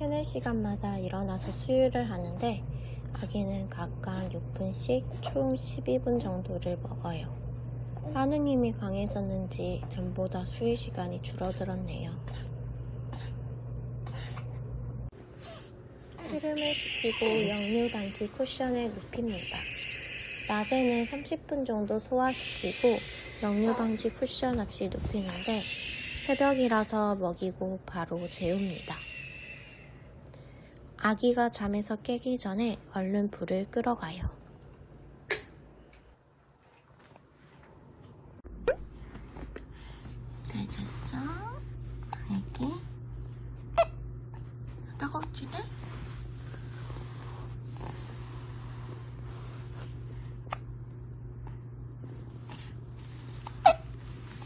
세네 시간마다 일어나서 수유를 하는데 아기는 각각 6분씩 총 12분 정도를 먹어요. 한우님이 강해졌는지 전보다 수유 시간이 줄어들었네요. 트름을 시키고 역류 방지 쿠션을 눕힙니다. 낮에는 30분 정도 소화시키고 역류 방지 쿠션 없이 눕히는데 새벽이라서 먹이고 바로 재웁니다. 아기가 잠에서 깨기 전에 얼른 불을 끄러가요. 잘 잤어? 애기? 따갑지네?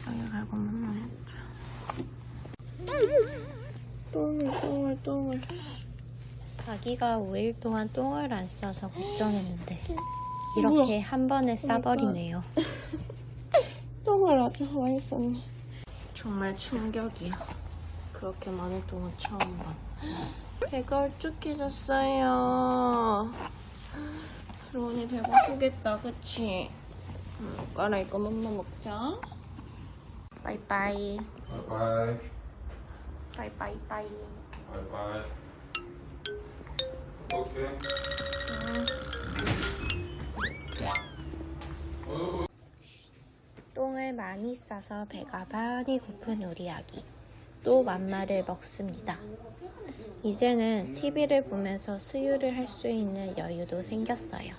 저기 가고 맘마 먹자. 똥을, 똥을, 똥을. 아기가 5일 동안 똥을 안 싸서 걱정했는데 이렇게 한 번에 싸버리네요. 똥을 아주 많이 썼네. 정말 충격이야. 그렇게 많은 똥은 처음 봐. 배가 울쭉해졌어요. 로운이 배고프겠다, 그치? 응, 갈아입고 맘마 먹자. 빠이빠이. Bye 빠이빠이빠이. 똥을 많이 싸서 배가 많이 고픈 우리 아기. 또 맘마를 먹습니다. 이제는 TV를 보면서 수유를 할 수 있는 여유도 생겼어요.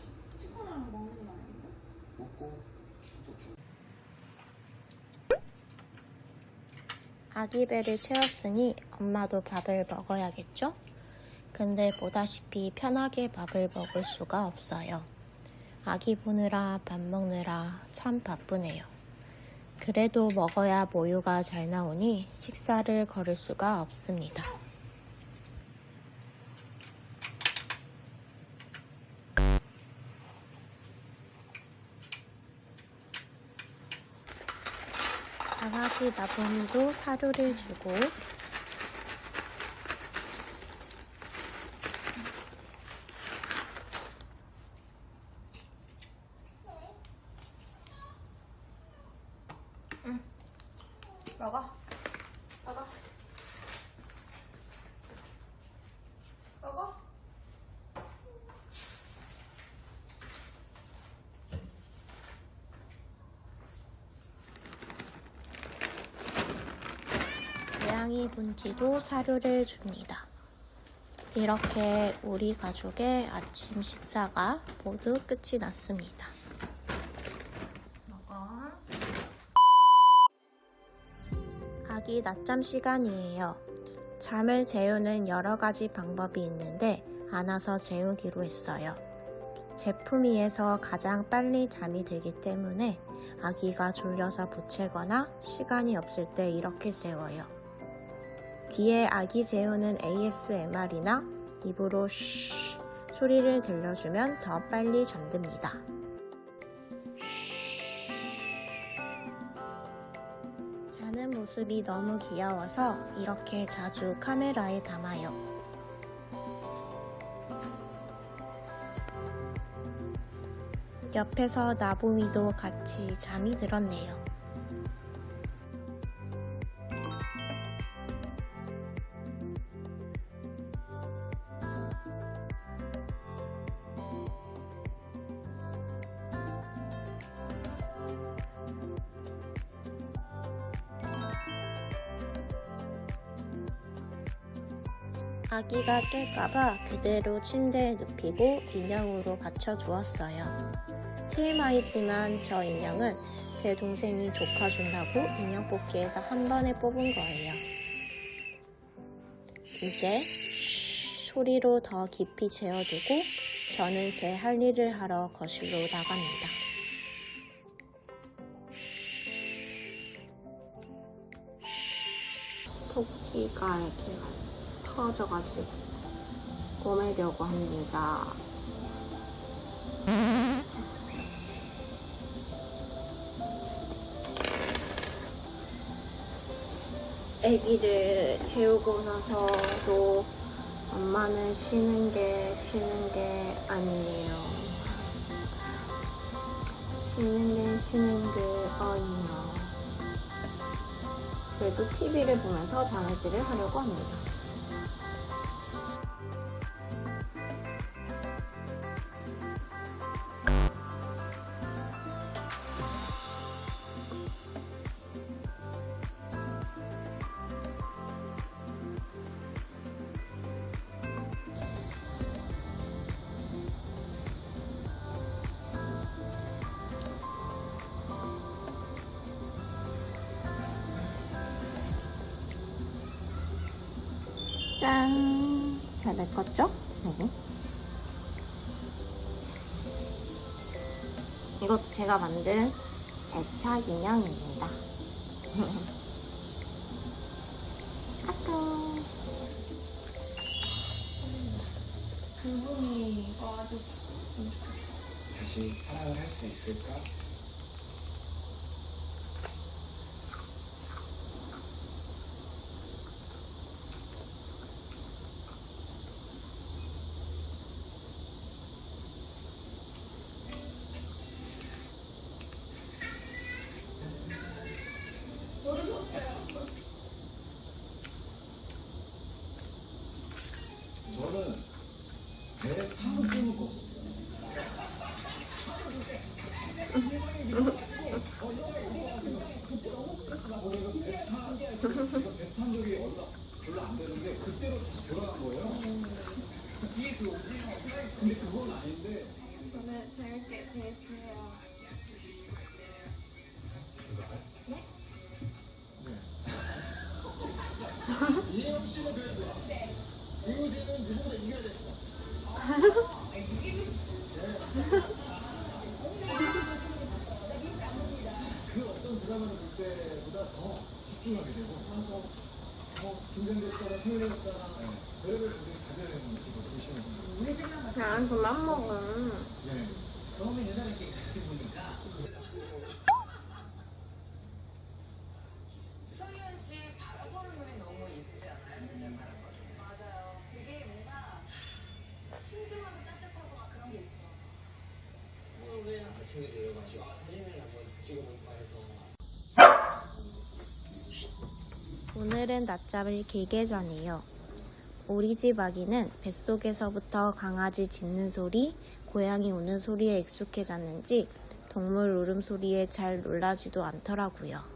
아기 배를 채웠으니 엄마도 밥을 먹어야겠죠? 근데 보다시피 편하게 밥을 먹을 수가 없어요. 아기 보느라 밥 먹느라 참 바쁘네요. 그래도 먹어야 모유가 잘 나오니 식사를 거를 수가 없습니다. 강아지 나봄이도 사료를 주고 먹어 먹어 먹어 고양이 분지도 사료를 줍니다. 이렇게 우리 가족의 아침 식사가 모두 끝이 났습니다. 아기 낮잠 시간이에요. 잠을 재우는 여러 가지 방법이 있는데 안아서 재우기로 했어요. 제품위에서 가장 빨리 잠이 들기 때문에 아기가 졸려서 보채거나 시간이 없을 때 이렇게 재워요. 귀에 아기 재우는 ASMR이나 입으로 쉬 소리를 들려주면 더 빨리 잠듭니다. 자는 모습이 너무 귀여워서 이렇게 자주 카메라에 담아요. 옆에서 나보미도 같이 잠이 들었네요. 아기가 깰까봐 그대로 침대에 눕히고 인형으로 받쳐주었어요. TMI지만 저 인형은 제 동생이 조카 준다고 인형 뽑기에서 한 번에 뽑은 거예요. 이제 쉬, 소리로 더 깊이 재워두고 저는 제 할 일을 하러 거실로 나갑니다. 토끼가 이렇게 터져가지고 꼬매려고 합니다. 아기를 재우고 나서도 엄마는 쉬는 게 쉬는 게 아니에요. 쉬는 게 쉬는 게 아니야. 그래도 TV를 보면서 바느질을 하려고 합니다. 제가 만든 애착 인형입니다. 까꿍! 불분이 꺼졌으면 좋겠다. 다시 사랑을 할 수 있을까? 오늘은 낮잠을 길게 자네요. 우리 집 아기는 뱃속에서부터 강아지 짖는 소리, 고양이 우는 소리에 익숙해졌는지 동물 울음소리에 잘 놀라지도 않더라고요.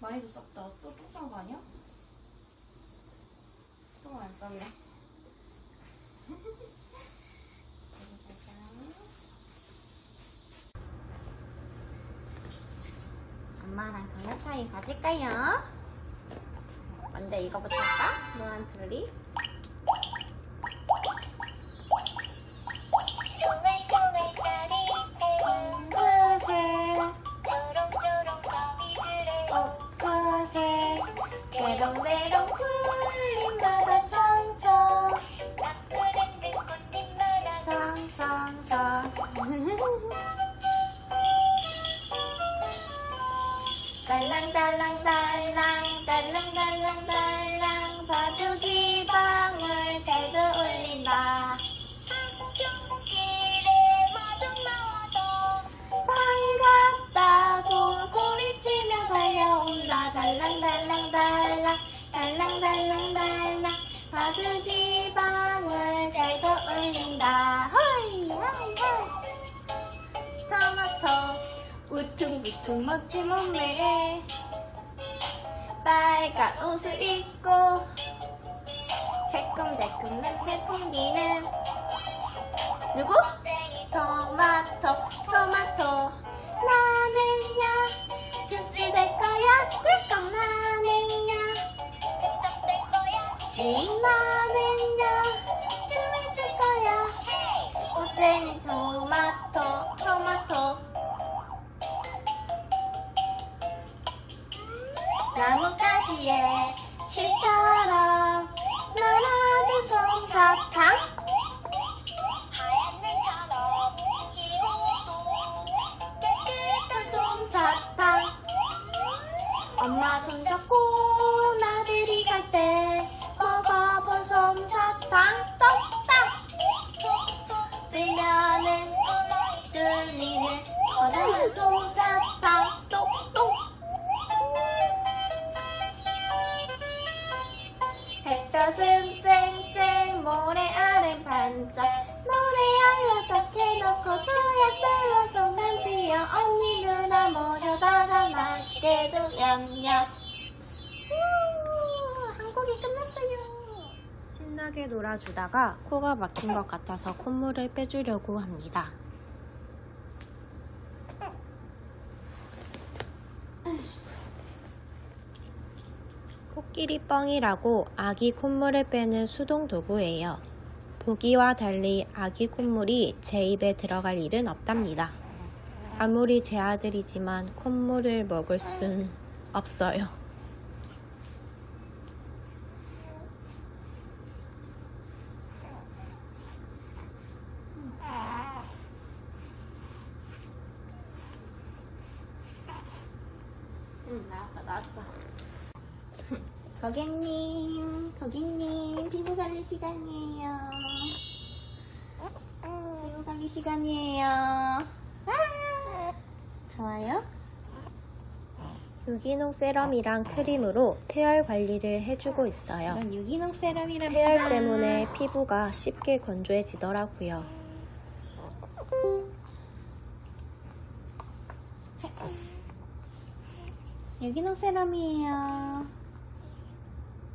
많이 썼다. 또 뚝싼 거 아니야? 또 안 썼네. 엄마랑 동영 사이 가질까요? 먼저 이거부터 할까? 노란 둘이. 방울 잘도 울린다. 허이 허이 허이. 토마토 우퉁부퉁 멋진 몸매에 빨간 옷을 입고 새콤달콤 냄새 풍기는 누구? 토마토 토마토. 나는야 주스 될 거야. 꿀꺽 나는야. 나는 나뭇가지에 실처럼 날아든 솜사탕 하얀 눈처럼 깨끗한 솜사탕 엄마 손잡고 코가 막힌 것 같아서 콧물을 빼주려고 합니다 코끼리 뻥이라고 아기 콧물을 빼는 수동 도구예요. 보기와 달리 아기 콧물이 제 입에 들어갈 일은 없답니다. 아무리 제 아들이지만 콧물을 먹을 순 없어요. 응, 나왔다, 나왔어. 고객님, 고객님, 피부 관리 시간이에요. 피부 관리 시간이에요. 아, 좋아요? 유기농 세럼이랑 크림으로 태열 관리를 해주고 있어요. 이건 유기농 세럼이랍니다. 태열 때문에 피부가 쉽게 건조해지더라고요. 유기농 세럼이에요.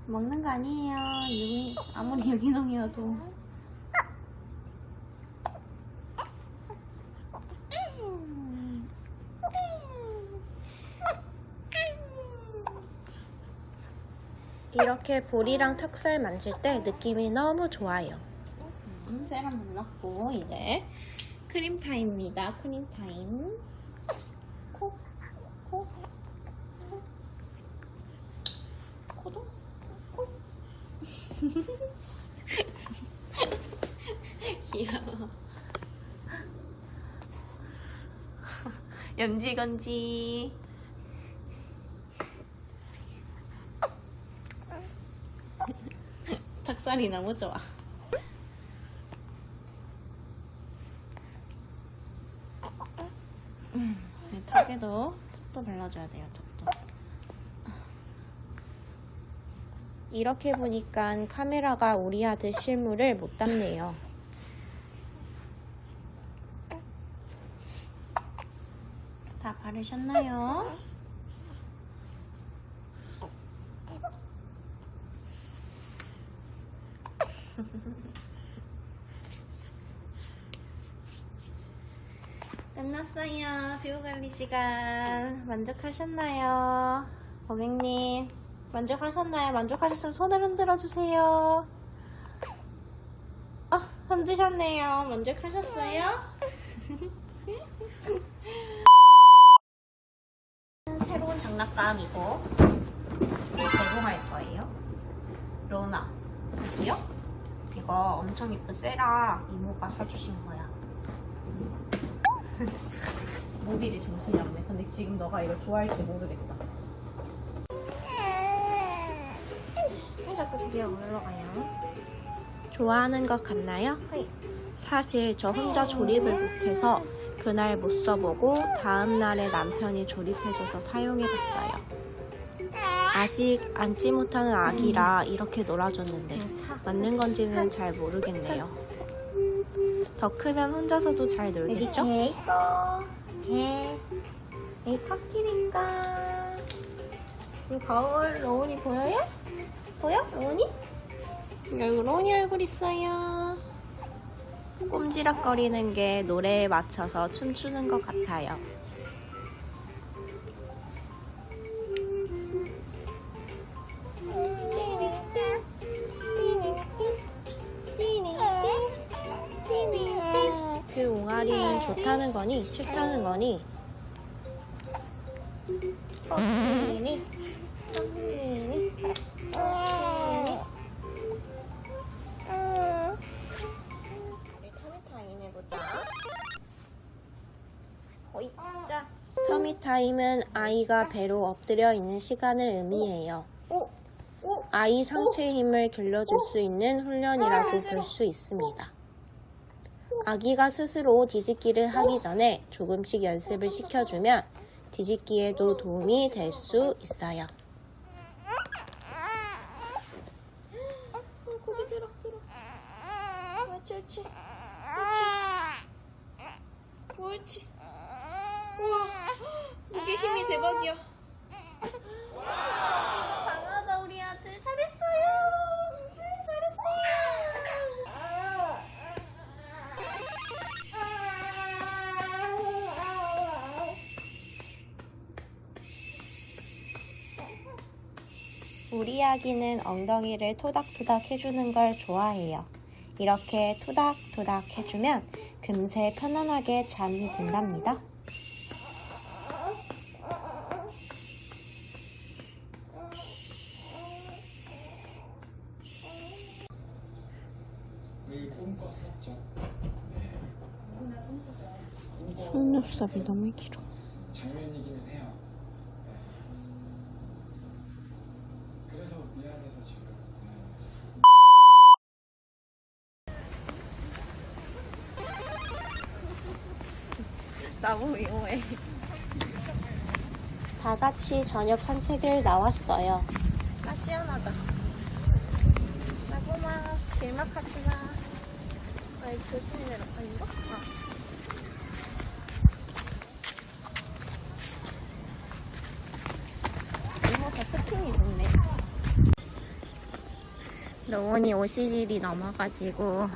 먹는 거 아니에요. 유기, 아무리 유기농이어도. 이렇게 볼이랑 턱살 만질 때 느낌이 너무 좋아요. 음, 세럼 발랐고 이제 크림 타임입니다. 크림 타임. 코, 코, 코. 코도, 코. 귀여워. 연지 건지. 닭살이 너무 좋아. 음, 네, 턱에도 턱도 발라줘야 돼요. 턱도. 이렇게 보니까 카메라가 우리 아들 실물을 못 담네요. 다 바르셨나요? 피부 관리 시간. 만족하셨나요? 고객님, 만족하셨나요? 만족하셨으면 손을 흔들어 주세요. 아, 흔드셨네요. 만족하셨어요? 새로운 장난감이고 개봉할 거예요. 로나, 보여? 이거 엄청 이쁜 세라 이모가 사주신 거야. 모빌이 정신이 없네. 근데 지금 너가 이걸 좋아할지 모르겠다. 왜 자꾸 그게 올라가요? 좋아하는 것 같나요? 사실 저 혼자 조립을 못해서 그날 못 써보고 다음 날에 남편이 조립해줘서 사용해봤어요. 아직 앉지 못하는 아기라 이렇게 놀아줬는데 맞는 건지는 잘 모르겠네요. 더 크면 혼자서도 잘 놀겠죠? 개이 코끼리인가? 이 거울 로운이 보여요? 보여? 로운이? 여기 로운이 얼굴 있어요. 꼼지락거리는 게 노래에 맞춰서 춤추는 것 같아요. 거니 싫다는 거니 코끼리 코끼리 코끼리 우리 터미타임 해보자. 호이. 자. 터미타임은 아이가 배로 엎드려 있는 시간을 의미해요. 아이 상체 힘을 길러줄 수 있는 훈련이라고 볼 수 있습니다. 아기가 스스로 뒤집기를 하기 전에 조금씩 연습을 시켜주면 뒤집기에도 도움이 될 수 있어요. 고기 들어 들어. 옳지 옳지. 옳지. 옳지. 우와 이게 힘이 대박이야. 우리 아기는 엉덩이를 토닥토닥 해주는 걸 좋아해요. 이렇게 토닥토닥 해주면 금세 편안하게 잠이 든답니다. 속눈썹이 너무 길어. 나무 이용해. 다 같이 저녁 산책을 나왔어요. 아 시원하다. 나고마 마. 아 이거 조심히 내려. 아 이거? 아. 다 스킨이 좋네. 노원이 50일이 넘어가지고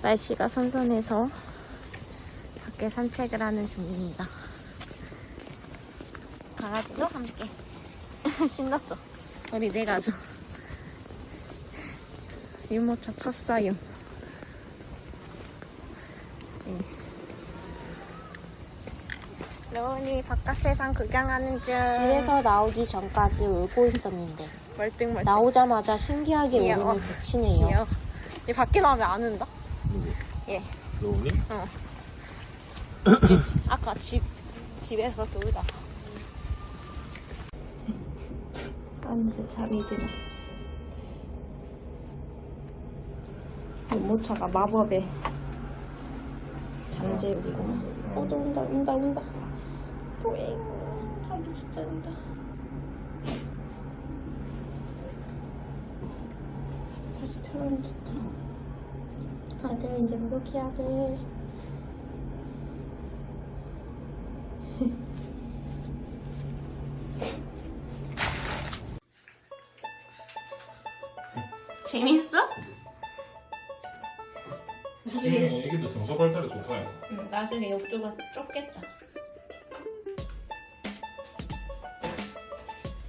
날씨가 선선해서 밖에 산책을 하는 중입니다. 강아지도 함께. 신났어. 우리 네 가족. 유모차 첫 사용. 네. 로운이 바깥 세상 구경하는 중. 집에서 나오기 전까지 울고 있었는데 멀뚱멀뚱. 나오자마자 신기하게 귀여워. 울음을 그치네요. 귀여워. 얘 밖에 나오면 안 운다. 얘. 로우니? 아까 집, 집에서 그렇게 울다. 깜지 잠이 들었어. 유모차가 마법의 잠재우기구나. 어, 또 운다, 운다, 운다. 또잉. 자기 진짜 운다. 다시 좋다. 아들, 이제 무기 아들. 재밌어? 지금 애기도 정서 발달에 좋다. 야. 응, 나중에 욕조가 좁겠다.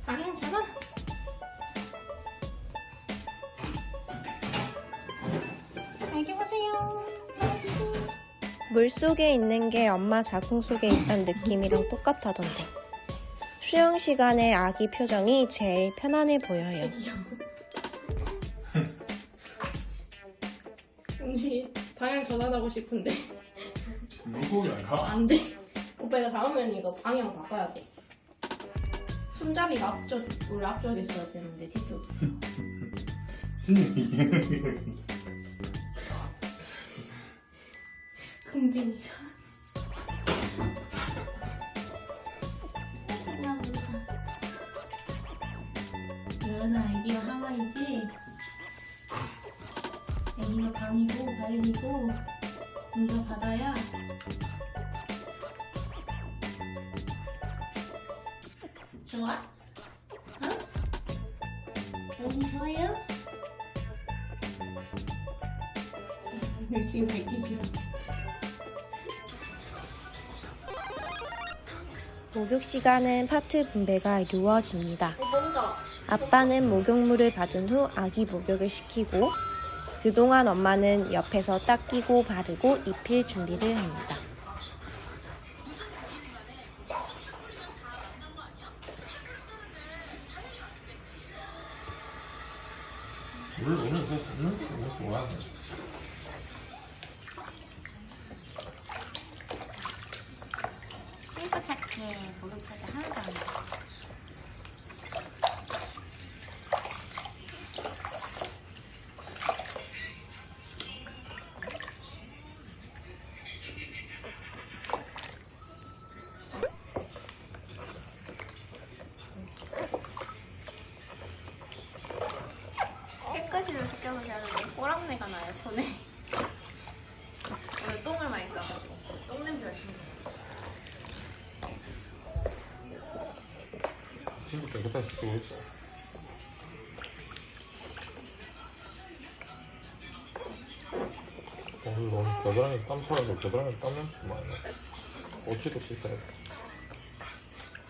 아, 괜찮아. 여기 보세요. 물 속에 있는 게 엄마 자궁 속에 있다는 느낌이랑 똑같다던데. 수영 시간에 아기 표정이 제일 편안해 보여요. 용시 방향 전환하고 싶은데 물고기 안 가. 안 돼. 오빠 이거 다음엔 이거 방향 바꿔야 돼. 손잡이가 앞쪽 우리 앞쪽에 있어야 되는데 뒤쪽. 금빈이가. 너는 아기가 하와이지? 여기가 방이고 발리고 진짜 바다야. 좋아? 응? 너무 좋아요? 열심히 베끼지 목욕 시간은 파트 분배가 이루어집니다. 아빠는 목욕물을 받은 후 아기 목욕을 시키고 그동안 엄마는 옆에서 닦이고 바르고 입힐 준비를 합니다. 손에 오늘 똥을 많이 싸가지고 똥 냄새가 심해 친구 깨끗하게 씻고 있어. 오늘 너무 겨드랑이 땀 차서 겨드랑이 땀 냄새 많이 나. 어찌도 돼.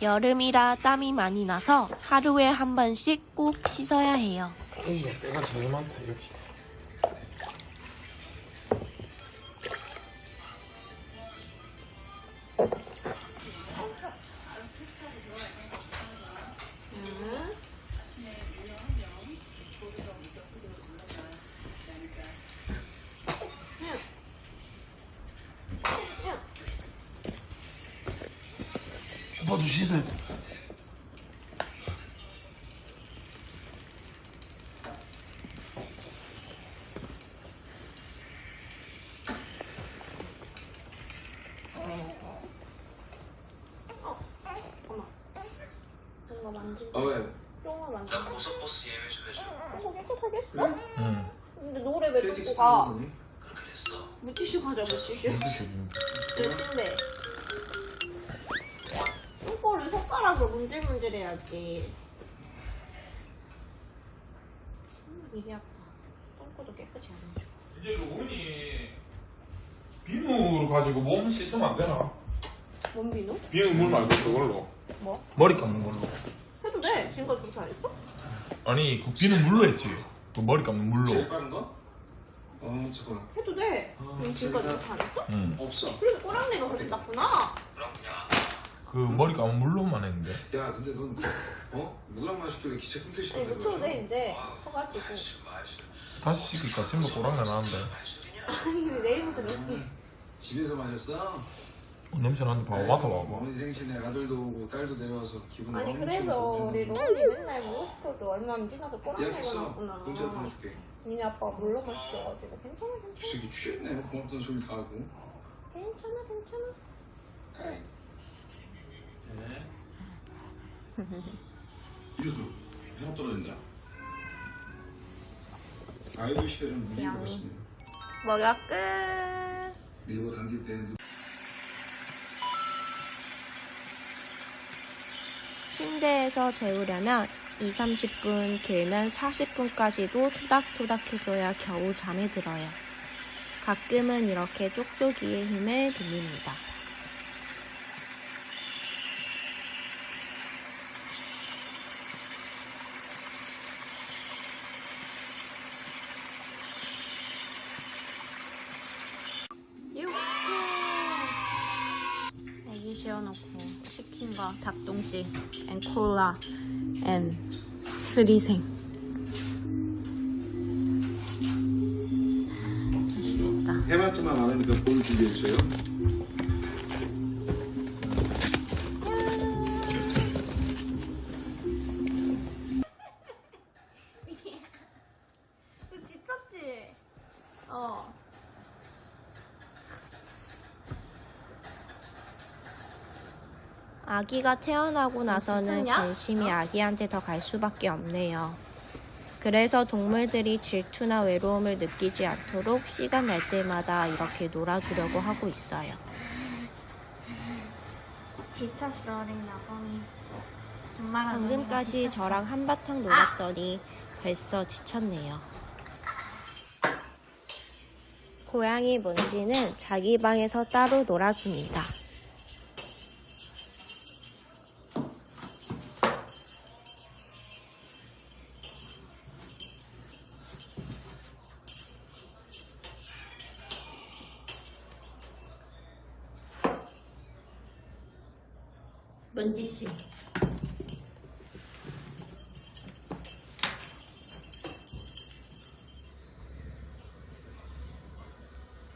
여름이라 땀이 많이 나서 하루에 한 번씩 꼭 씻어야 해요. 이야 때가 제일 많다 여기. 오빠도 씻어야 돼. 아 왜? 똥을 만져 나 고속버스 예매 좀 해줘. 어 깨끗하겠어? 응. 근데 노래 왜 듣고 가? 그렇게 됐어. 물티슈 가져 물티슈 몇인데 문질문질 해야지 음, 이게 아파 똥꼬도 깨끗이 안 해줘 이제 로운이 비누로 가지고 몸 씻으면 안 되나? 뭔 비누? 비누 물 말고 그걸로. 뭐? 머리 감는 걸로. 해도 돼 지금까지 그렇게 안 했어? 아니 그 비누 물로 했지. 그 머리 감는 물로. 제일 빠른 거? 어 잠깐 해도 돼 아, 지금 지금까지 그렇게 안 했어? 응. 없어 그래서 꼬랑내가 그렇게 났구나 그럼 그냥 그 머리 감은 물로만 했는데. 야 근데 넌 어? 누구랑 마시길래 시간에 묻혀도 돼 이제 커가지고 마실 다시 씻기니까 지금도 꼬랑내 나는데. 아니 내일부터 몇 개? 집에서 마셨어? 어, 냄새 나는데 봐봐 맡아봐봐. 어머니 생신에 아들도 오고 딸도 내려와서 기분 아니 엄청 그래서. 우리 로운이 맨날 싶어도 얼마 지나서 꼬랑내가 예약했어 났구나 문자 보내줄게 니네 아빠 물로만 시켜가지고 괜찮아 이 괜찮아 새끼 취했네 고맙다는 소리 다 하고 괜찮아 괜찮아 에이 이래서 해가 떨어진다. 아이고 시절은 무리인 것 같습니다 먹여 끝 밀고 당길 때는 침대에서 재우려면 2, 30분, 길면 40분까지도 토닥토닥 해줘야 겨우 잠에 들어요. 가끔은 이렇게 쪽쪽이의 힘을 빌립니다. 닭똥집 앤 콜라 앤 스리생 해마트만 많으니까 볼 준비해주세요 아기가 태어나고 나서는 진짜냐? 관심이 아기한테 더 갈 수밖에 없네요. 그래서 동물들이 질투나 외로움을 느끼지 않도록 시간 날 때마다 이렇게 놀아주려고 하고 있어요. 지쳤어 어린 방금까지 저랑 한바탕 놀았더니 벌써 지쳤네요. 고양이 먼지는 자기 방에서 따로 놀아줍니다. 먼지씨.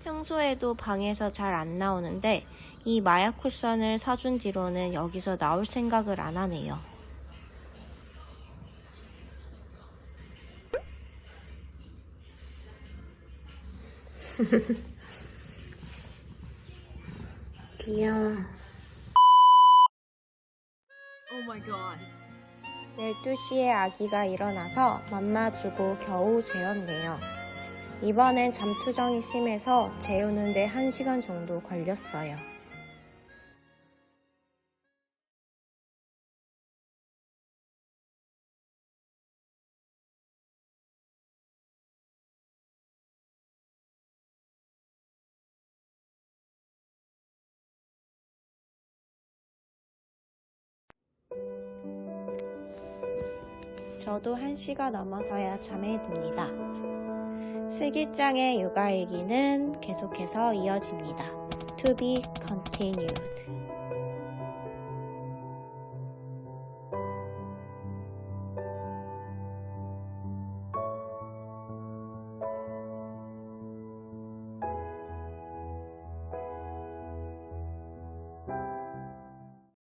평소에도 방에서 잘 안 나오는데 이 마약 쿠션을 사준 뒤로는 여기서 나올 생각을 안 하네요. 12시에 아기가 일어나서 맘마 주고 겨우 재웠네요. 이번엔 잠투정이 심해서 재우는데 1시간 정도 걸렸어요. 저도 1시가 넘어서야 잠에 듭니다. 슬기장의 육아 얘기는 계속해서 이어집니다. To be continued.